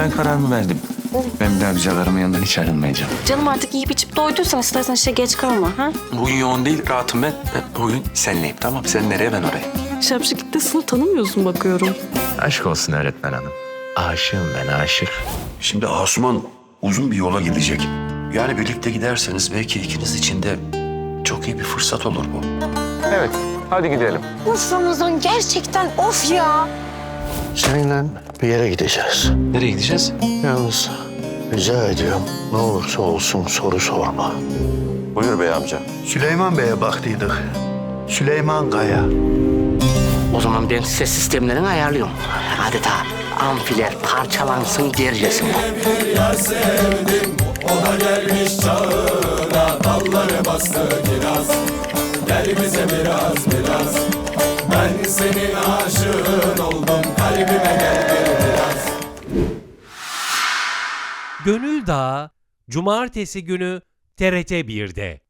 ben kararımı verdim. Ben bir daha güzellerimin yanından hiç ayrılmayacağım. Canım artık yiyip içip doyduysan istersen işe geç kalma. Ha? Bugün yoğun değil, rahatım ben. Ben Bugün senleyim tamam. Sen nereye ben oraya. Şapşik sınıf tanımıyorsun bakıyorum. Aşk olsun öğretmen hanım. Aşığım ben aşık. Şimdi Asuman uzun bir yola gidecek. Yani birlikte giderseniz belki ikiniz için de çok iyi bir fırsat olur bu. Evet, hadi gidelim. Of Ramazan gerçekten of ya. Seninle bir yere gideceğiz. Nereye gideceğiz? Yalnız rica ediyorum ne olursa olsun soru sorma. Buyur bey amca. Süleyman Bey'e baktıydık. Süleyman Kaya. O zaman ben ses sistemlerini ayarlıyorum. Adeta amfiler parçalansın dercesine. Gönül Dağı Cumartesi günü TRT 1'de.